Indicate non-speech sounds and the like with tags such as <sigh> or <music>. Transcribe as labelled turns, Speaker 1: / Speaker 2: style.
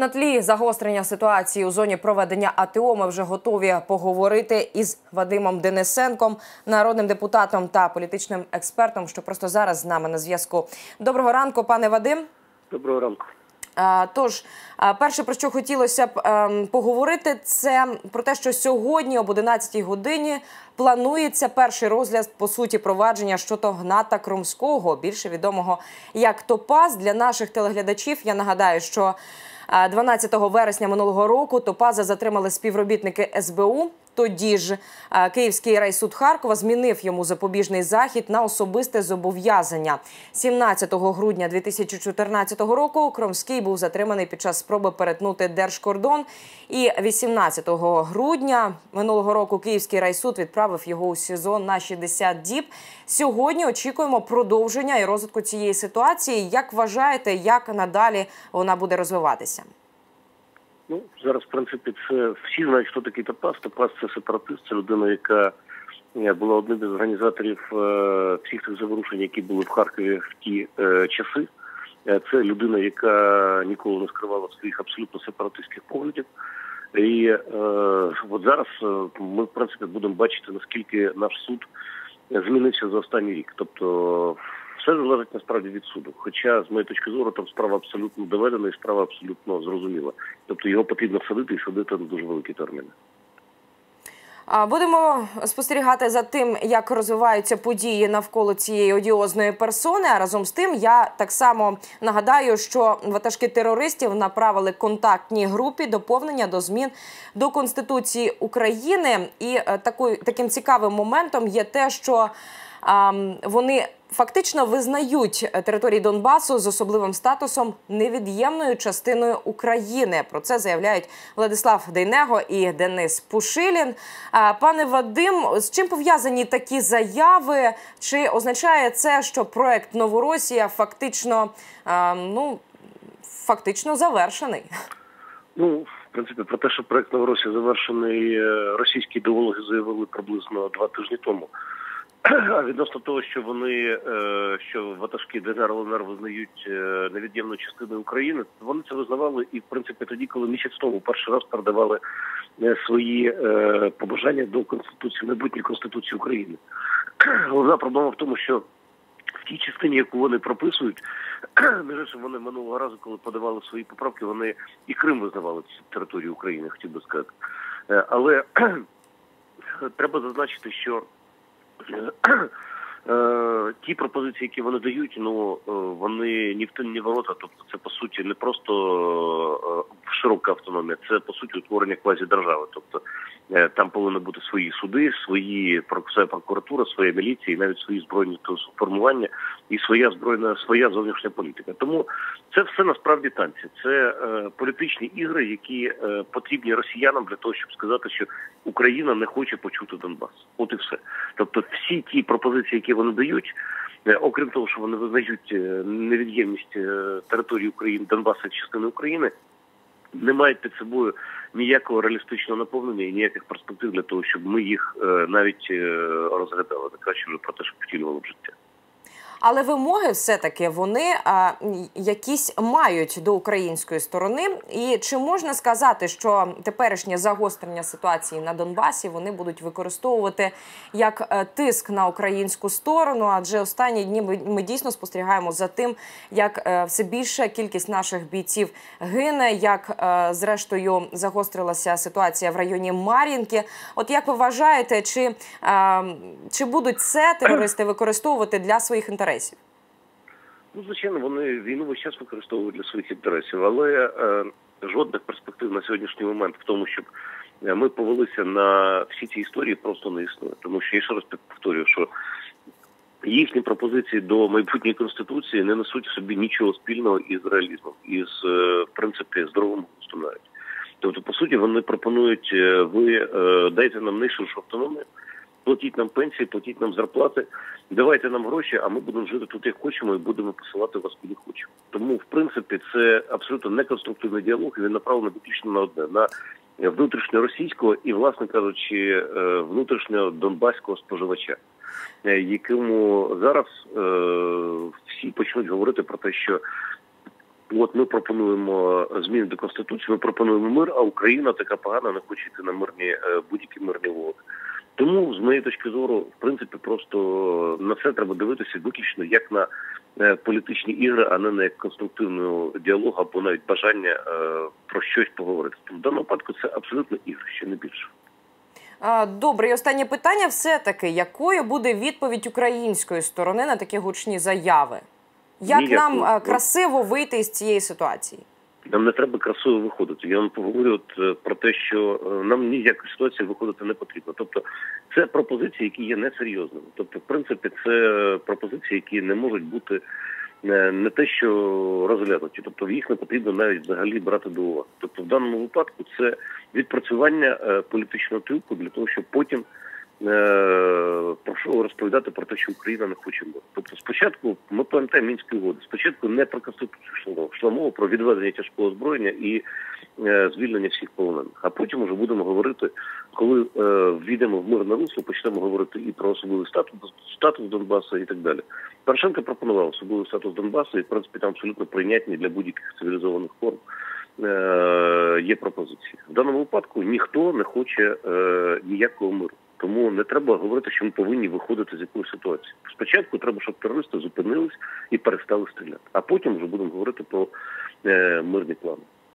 Speaker 1: На тлі загострення ситуації у зоні проведення АТО ми вже готові поговорити із Вадимом Денисенком, народним депутатом та політичним експертом, що просто зараз з нами на зв'язку. Доброго ранку, пане Вадим.
Speaker 2: Доброго ранку.
Speaker 1: Тож, перше про що хотілося б ем, поговорити, це про те, що сьогодні об 11 годині планується перший розгляд по суті провадження щодо Гната Кромського, більше відомого як Топаз для наших телеглядачів. Я нагадаю, що 12 вересня минулого року Топаза затримали співробітники СБУ. Тоді ж Київський райсуд Харкова змінив йому запобіжний захід на особисте зобов'язання. 17 грудня 2014 року Кромський був затриманий під час спроби перетнути держкордон. І 18 грудня минулого року Київський райсуд відправив його у СІЗО на 60 діб. Сьогодні очікуємо продовження і розвитку цієї ситуації. Як вважаєте, як надалі вона буде розвиватися?
Speaker 2: Ну зараз, в принципі, це всі знають, хто такий Топас. Топас це сепаратист, це людина, яка е, була одним із організаторів е, всіх тих заворушень, які були в Харкові в ті е, часи. Це людина, яка ніколи не скривала своїх абсолютно сепаратистських поглядів. І е, от зараз ми в принципі будемо бачити наскільки наш суд змінився за останній рік. Тобто все залежить насправді від суду. Хоча, з моєї точки зору, там справа абсолютно доведена і справа абсолютно зрозуміла. Тобто його потрібно садити і садити на дуже великі терміни.
Speaker 1: Будемо спостерігати за тим, як розвиваються події навколо цієї одіозної персони. А разом з тим, я так само нагадаю, що ватажки терористів направили контактній групі доповнення до змін до конституції України. І е, такою таким цікавим моментом є те, що вони фактично визнають території Донбасу з особливим статусом невід'ємною частиною України. Про це заявляють Владислав Дейнего і Денис Пушилін. Пане Вадим, з чим пов'язані такі заяви? Чи означає це, що проект Новоросія фактично ну фактично завершений?
Speaker 2: Ну, в принципі, про те, що проект Новоросія завершений, е, російські ідеологи заявили приблизно два тижні тому. А відносно того, що вони е, що ватажки ДНР ЛНР визнають е, невід'ємну частину України, вони це визнавали і в принципі тоді, коли місяць тому перший раз передавали е, свої побажання до конституції майбутньої конституції України. <clears throat> Головна проблема в тому, що в тій частині, яку вони прописують, <clears throat> між іншим вони минулого разу, коли подавали свої поправки, вони і Крим визнавали цю територію України, хотів би сказати. Але <clears throat> треба зазначити, що ті пропозиції, які вони дають, ну е, вони ні в тим, ні ворота. Тобто, це по суті не просто е, широка автономія, це по суті утворення квазі держави. Тобто там повинні бути свої суди, свої своя прокуратура, своя міліція, і навіть свої збройні формування і своя збройна своя зовнішня політика. Тому це все насправді танці. Це е, політичні ігри, які е, потрібні росіянам для того, щоб сказати, що Україна не хоче почути Донбас. От і все. Тобто, всі ті пропозиції, які вони дають. Е, окрім того, що вони визнають е, невід'ємність е, території України Донбаса частини України, не мають під собою ніякого реалістичного наповнення і ніяких перспектив для того, щоб ми їх навіть розглядали, не кажучи про те, щоб втілювали в життя.
Speaker 1: Але вимоги все-таки вони а, якісь мають до української сторони. І чи можна сказати, що теперішнє загострення ситуації на Донбасі вони будуть використовувати як е, тиск на українську сторону? Адже останні дні ми, ми дійсно спостерігаємо за тим, як е, все більша кількість наших бійців гине, як е, зрештою загострилася ситуація в районі Мар'їнки. От як ви вважаєте, чи, чи будуть це терористи використовувати для своїх інтересів? Інтересів?
Speaker 2: Ну, звичайно, вони війну весь час використовують для своїх інтересів, але е, жодних перспектив на сьогоднішній момент в тому, щоб е, ми повелися на всі ці історії, просто не існує. Тому що я ще раз повторюю, що їхні пропозиції до майбутньої конституції не несуть собі нічого спільного із реалізмом, із е, в принципі здоровим навіть. Тобто, по суті, вони пропонують е, ви дайте нам найширшу автономію платіть нам пенсії, платіть нам зарплати, давайте нам гроші, а ми будемо жити тут, як хочемо, і будемо посилати вас куди хочемо. Тому, в принципі, це абсолютно неконструктивний діалог. і Він направлений виключно на одне на внутрішньоросійського і, власне кажучи, е, внутрішнього донбаського споживача, е, якому зараз е, всі почнуть говорити про те, що От ми пропонуємо зміни до конституції. Ми пропонуємо мир, а Україна така погана не хоче йти на мирні е, будь-які мирні угоди. Тому, з моєї точки зору, в принципі, просто на це треба дивитися виключно як на е, політичні ігри, а не на як конструктивну діалог або навіть бажання е, про щось поговорити. Тому в даному випадку це абсолютно ігри, ще не більше.
Speaker 1: Добре, і останнє питання все-таки, якою буде відповідь української сторони на такі гучні заяви? Як
Speaker 2: Ніякої.
Speaker 1: нам красиво вийти із цієї ситуації?
Speaker 2: Нам не треба красиво виходити. Я вам поговорю от, е, про те, що е, нам ніякої ситуації виходити не потрібно. Тобто, це пропозиції, які є несерйозними. Тобто, в принципі, це пропозиції, які не можуть бути е, не те, що розглянуті. Тобто, їх не потрібно навіть взагалі брати до уваги. Тобто, в даному випадку це відпрацювання політичного трюку для того, щоб потім. Е, Про що розповідати про те, що Україна не хоче миру. Тобто, спочатку ми пам'ятаємо мінські угоди. Спочатку не про конституцію йшла мова, про відведення тяжкого озброєння і е, звільнення всіх полонених. А потім вже будемо говорити, коли е, війдемо в мирне русло, почнемо говорити і про особливий статус статус Донбасу і так далі. Порошенко пропонував особливий статус Донбасу, і в принципі там абсолютно прийнятні для будь-яких цивілізованих форм. Е, є пропозиції в даному випадку. Ніхто не хоче е, ніякого миру. Тому не треба говорити, що ми повинні виходити з якоїсь ситуації. Спочатку треба, щоб терористи зупинились і перестали стріляти, а потім вже будемо говорити про е, мирні плани.